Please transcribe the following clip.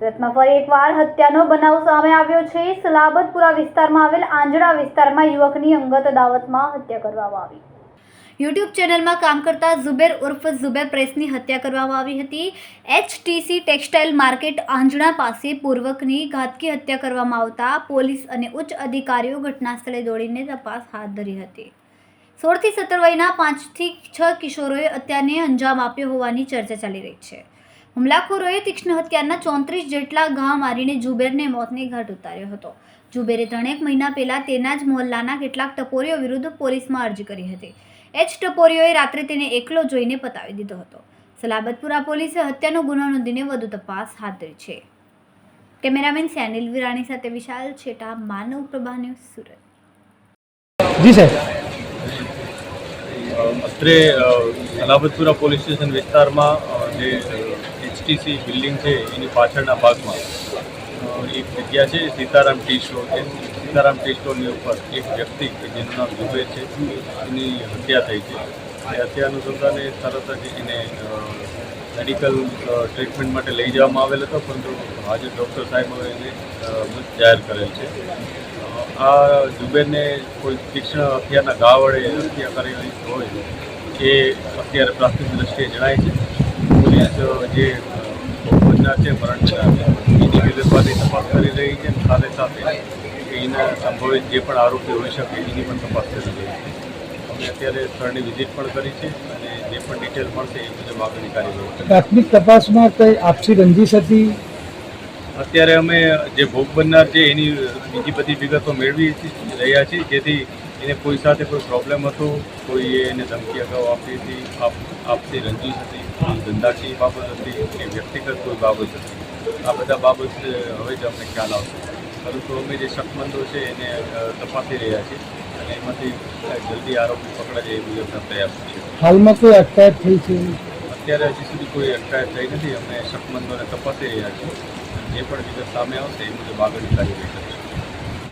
સુરતમાં ફરી એકવાર હત્યાનો બનાવ સામે આવ્યો છે. સલાબતપુરા વિસ્તારમાં આવેલ આંજણા વિસ્તારમાં યુવકની અંગત દાવતમાં હત્યા કરવામાં આવી. યુટ્યુબ ચેનલમાં કામ કરતા ઝુબેર ઉર્ફ ઝુબેર પ્રેસની હત્યા કરવામાં આવી હતી. એચટીસી ટેક્સટાઇલ માર્કેટ આંજણા પાસે પૂર્વકની ઘાતકી હત્યા કરવામાં આવતા પોલીસ અને ઉચ્ચ અધિકારીઓ ઘટનાસ્થળે દોડીને તપાસ હાથ ધરી હતી. સોળથી સત્તર વયના પાંચથી છ કિશોરોએ હત્યાને અંજામ આપ્યો હોવાની ચર્ચા ચાલી રહી છે. હુમલાખોરોએ તીક્ષ્ણ હત્યાના ચોત્રીસ જેટલા ઘા મારીને જુબેરને મોતને ઘાટ ઉતાર્યો હતો. જુબેરે ત્રણેક મહિના પહેલા તેના જ મોહલ્લાના કેટલાક ટપોરીઓ વિરુદ્ધ પોલીસમાં અરજી કરી હતી. એ જ ટપોરીઓએ રાત્રે તેને એકલો જોઈને પતાવી દીધો હતો. સલાબતપુરા પોલીસે હત્યાનો ગુનો નોંધીને વધુ તપાસ હાથ ધરી છે. કેમેરામેન સેનિલ વિરાણી સાથે વિશાલ છેટા, માનવ પ્રભા ન્યૂઝ સુરત. જી સાહેબ. અત્રે અલાબતપુરા પોલીસ સ્ટેશન વિસ્તારમાં જે એચટીસી બિલ્ડિંગ છે, એની પાછળના ભાગમાં એક જગ્યા છે, સીતારામ ટી સ્ટોર છે. સીતારામ ટી સ્ટોરની ઉપર એક વ્યક્તિ કે જેનું નામ દુબે છે, એની હત્યા થઈ છે. એ હત્યા અનુસંધાને તરત જ એને મેડિકલ ટ્રીટમેન્ટ માટે લઈ જવામાં આવેલ હતો, પરંતુ આજે ડૉક્ટર સાહેબોએ એને જાહેર કરેલ છે. આ જુબેરને કોઈ તીક્ષ્ણ હથિયારના ઘા વડે હત્યા કરેલી હોય એ અત્યારે પ્રાથમિક દ્રષ્ટિએ જણાય છે. પોલીસ જે ભોજના છે મરણના એની વિગતવારની તપાસ કરી રહી છે. સાથે સાથે એના સંભવિત જે પણ આરોપી હોઈ શકે એની પણ તપાસ કરી રહી છે. અમે અત્યારે સ્થળની વિઝિટ પણ કરી છે અને જે પણ ડિટેલ મળશે એ મુજબ આગળની કાર્યવાહી. પ્રાથમિક તપાસમાં કઈ આપસી રંજીશ હતી? અત્યારે અમે જે ભોગ બનનાર છે એની બીજી બધી વિગતો મેળવી રહ્યા છીએ જેથી એને કોઈ સાથે કોઈ પ્રોબ્લેમ હતો કોઈએ એને ધમકી અગાઉ આપી હતી આપ આપતી રંજીશ હતી ધંધાકીય બાબત હતી કે વ્યક્તિગત કોઈ બાબત હતી. આ બધા બાબત હવે જ અમને ખ્યાલ આવશે. પરંતુ અમે જે શકમંદો છે એને તપાસી રહ્યા છીએ અને એમાંથી જલ્દી આરોપી પકડાય એ મુજબના પ્રયાસ છે હાલમાં કોઈ અટકાયત થઈ છે? અત્યારે હજી સુધી કોઈ અટકાયત થઈ નથી અમે શકમંદોને તપાસી રહ્યા છીએ. જે પણ વિગત સામે આવશે એ મુજબ આગળની કાર્યવાહી કરીશું.